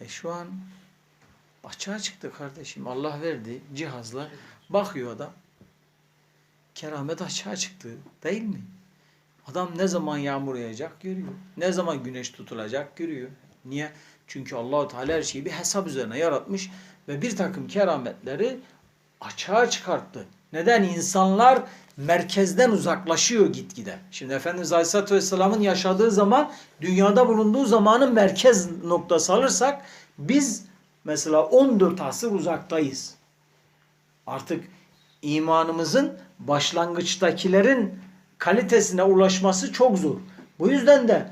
E şu an açığa çıktı kardeşim. Allah verdi cihazla. Bakıyor adam. Keramet açığa çıktı. Değil mi? Adam ne zaman yağmur yağacak görüyor. Ne zaman güneş tutulacak görüyor. Niye? Çünkü Allahu Teala her şeyi bir hesap üzerine yaratmış ve bir takım kerametleri açığa çıkarttı. Neden? İnsanlar merkezden uzaklaşıyor gitgide. Şimdi Efendimiz Aleyhisselatü Vesselam'ın yaşadığı zaman, dünyada bulunduğu zamanın merkez noktası alırsak biz mesela 14 asır uzaktayız. Artık imanımızın başlangıçtakilerin kalitesine ulaşması çok zor. Bu yüzden de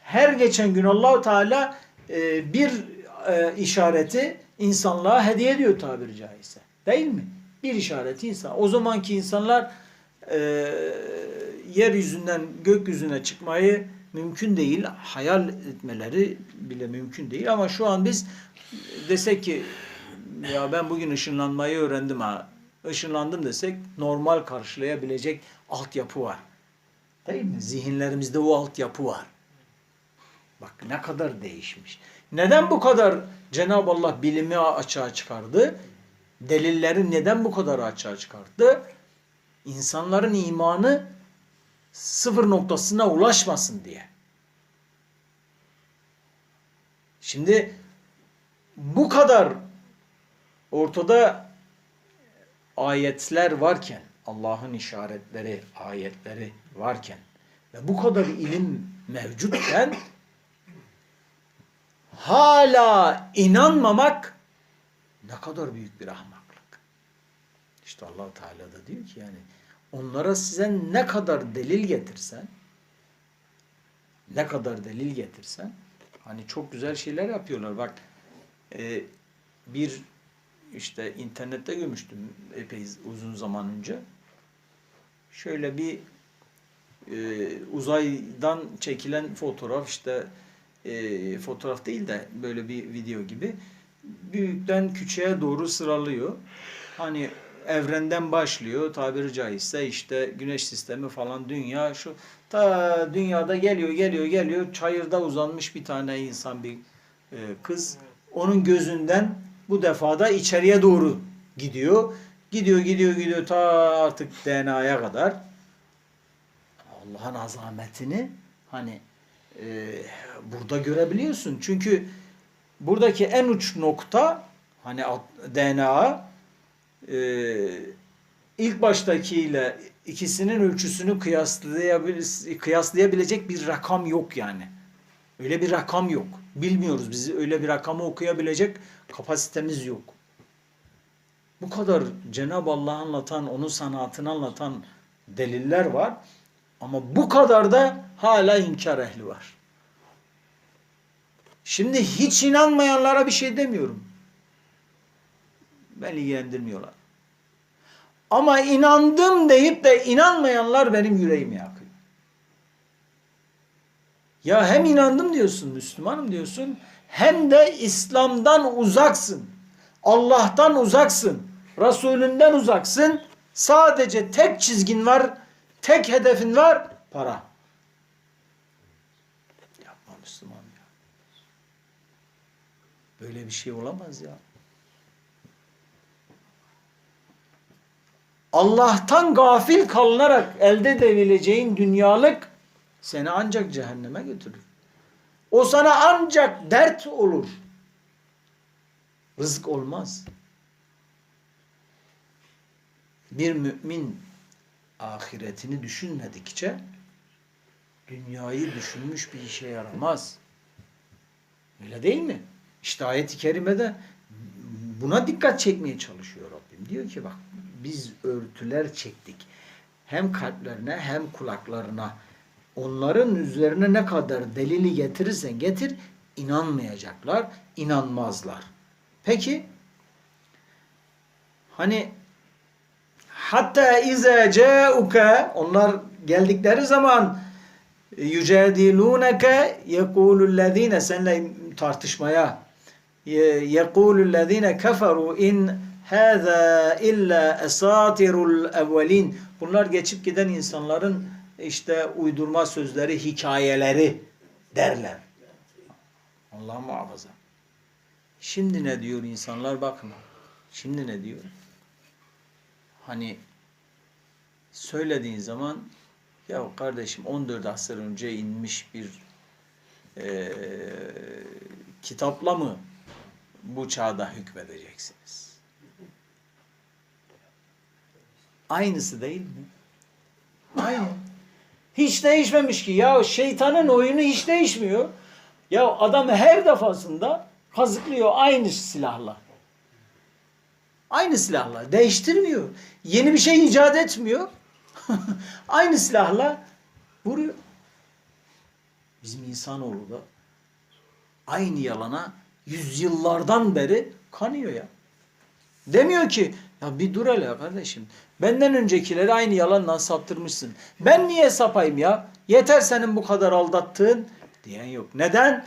her geçen gün Allahu Teala e, bir e, işareti insanlığa hediye ediyor tabiri caizse. Değil mi? Bir işareti insan. O zamanki insanlar e, yeryüzünden gökyüzüne çıkmayı mümkün değil. Hayal etmeleri bile mümkün değil. Ama şu an biz desek ki ya ben bugün ışınlanmayı öğrendim ha. Işınlandım desek normal karşılayabilecek altyapı var. Değil mi? Zihinlerimizde o altyapı var. Bak ne kadar değişmiş. Neden bu kadar Cenab-ı Allah bilimi açığa çıkardı? Delilleri neden bu kadar açığa çıkarttı? İnsanların imanı sıfır noktasına ulaşmasın diye. Şimdi bu kadar ortada ayetler varken, Allah'ın işaretleri, ayetleri varken ve bu kadar ilim mevcutken hala inanmamak ne kadar büyük bir ahmaklık. İşte allah Teala da diyor ki yani onlara size ne kadar delil getirsen ne kadar delil getirsen hani çok güzel şeyler yapıyorlar. Bak e, bir işte internette görmüştüm epey uzun zaman önce. Şöyle bir e, uzaydan çekilen fotoğraf işte e, fotoğraf değil de böyle bir video gibi büyükten küçüğe doğru sıralıyor. Hani evrenden başlıyor tabiri caizse işte güneş sistemi falan dünya şu ta dünyada geliyor geliyor geliyor çayırda uzanmış bir tane insan bir e, kız onun gözünden bu defada içeriye doğru gidiyor. Gidiyor gidiyor gidiyor ta artık DNA'ya kadar. Allah'ın azametini hani e, burada görebiliyorsun. Çünkü buradaki en uç nokta hani DNA e, ilk baştakiyle ikisinin ölçüsünü kıyaslayabil kıyaslayabilecek bir rakam yok yani. Öyle bir rakam yok. Bilmiyoruz. Biz öyle bir rakamı okuyabilecek kapasitemiz yok. Bu kadar Cenab-ı Allah'ı anlatan, onun sanatını anlatan deliller var. Ama bu kadar da hala inkar ehli var. Şimdi hiç inanmayanlara bir şey demiyorum. Beni ilgilendirmiyorlar. Ama inandım deyip de inanmayanlar benim yüreğimi yakıyor. Ya hem inandım diyorsun, Müslümanım diyorsun, hem de İslam'dan uzaksın. Allah'tan uzaksın. Resulünden uzaksın. Sadece tek çizgin var, tek hedefin var, para. Böyle bir şey olamaz ya. Allah'tan gafil kalınarak elde edebileceğin dünyalık seni ancak cehenneme götürür. O sana ancak dert olur. Rızık olmaz. Bir mümin ahiretini düşünmedikçe dünyayı düşünmüş bir işe yaramaz. Öyle değil mi? İşte ayet-i kerimede buna dikkat çekmeye çalışıyor Rabbim. Diyor ki bak biz örtüler çektik. Hem kalplerine hem kulaklarına. Onların üzerine ne kadar delili getirirsen getir inanmayacaklar, inanmazlar. Peki hani hatta ize ca'uka onlar geldikleri zaman yücadilunke yekulüllezine senle tartışmaya yekulüllezine keferu in hâzâ illa esatirul evvelin bunlar geçip giden insanların işte uydurma sözleri, hikayeleri derler. Allah muhafaza. Şimdi ne diyor insanlar bakın. Şimdi ne diyor? Hani söylediğin zaman ya kardeşim 14 asır önce inmiş bir eee, kitapla mı bu çağda hükmedeceksiniz? Aynısı değil mi? Aynı. Hiç değişmemiş ki. Ya şeytanın oyunu hiç değişmiyor. Ya adam her defasında kazıklıyor aynı silahla. Aynı silahla. Değiştirmiyor. Yeni bir şey icat etmiyor. aynı silahla vuruyor. Bizim insanoğlu da aynı yalana yüzyıllardan beri kanıyor ya. Demiyor ki ya bir dur hele kardeşim. Benden öncekileri aynı yalanla saptırmışsın. Ben niye sapayım ya? Yeter senin bu kadar aldattığın diyen yok. Neden?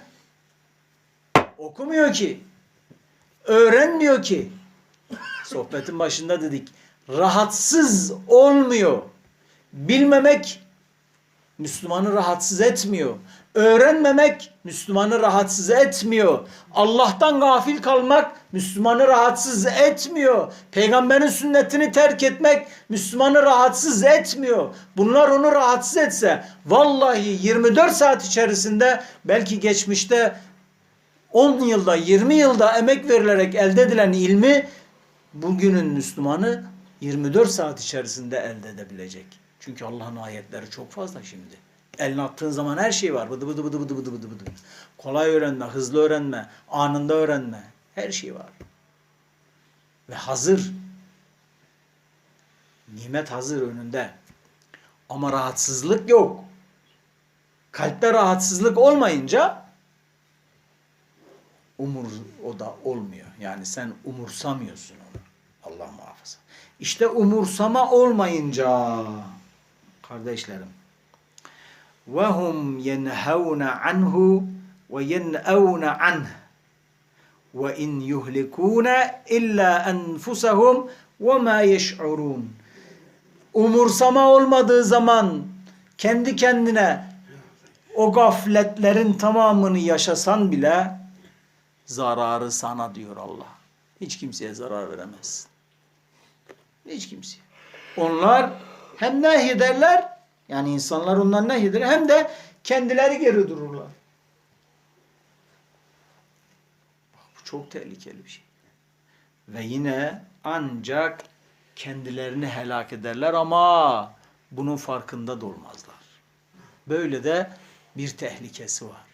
Okumuyor ki. Öğrenmiyor ki. Sohbetin başında dedik. Rahatsız olmuyor. Bilmemek Müslümanı rahatsız etmiyor. Öğrenmemek Müslümanı rahatsız etmiyor. Allah'tan gafil kalmak Müslümanı rahatsız etmiyor. Peygamberin sünnetini terk etmek Müslümanı rahatsız etmiyor. Bunlar onu rahatsız etse vallahi 24 saat içerisinde belki geçmişte 10 yılda 20 yılda emek verilerek elde edilen ilmi bugünün Müslümanı 24 saat içerisinde elde edebilecek. Çünkü Allah'ın ayetleri çok fazla şimdi. Eline attığın zaman her şey var. Bıdı bıdı bıdı bıdı bıdı bıdı bıdı. Kolay öğrenme, hızlı öğrenme, anında öğrenme. Her şey var. Ve hazır. Nimet hazır önünde. Ama rahatsızlık yok. Kalpte rahatsızlık olmayınca umur o da olmuyor. Yani sen umursamıyorsun onu. Allah muhafaza. İşte umursama olmayınca kardeşlerim ve hum yenhavne anhu ve yen'evne anh ve in yuhlikune illa enfusahum ve ma yeş'urun umursama olmadığı zaman kendi kendine o gafletlerin tamamını yaşasan bile zararı sana diyor Allah. Hiç kimseye zarar veremez. Hiç kimseye. Onlar hem nehyederler yani insanlar ondan nehyeder hem de kendileri geri dururlar. Bu çok tehlikeli bir şey. Ve yine ancak kendilerini helak ederler ama bunun farkında da olmazlar. Böyle de bir tehlikesi var.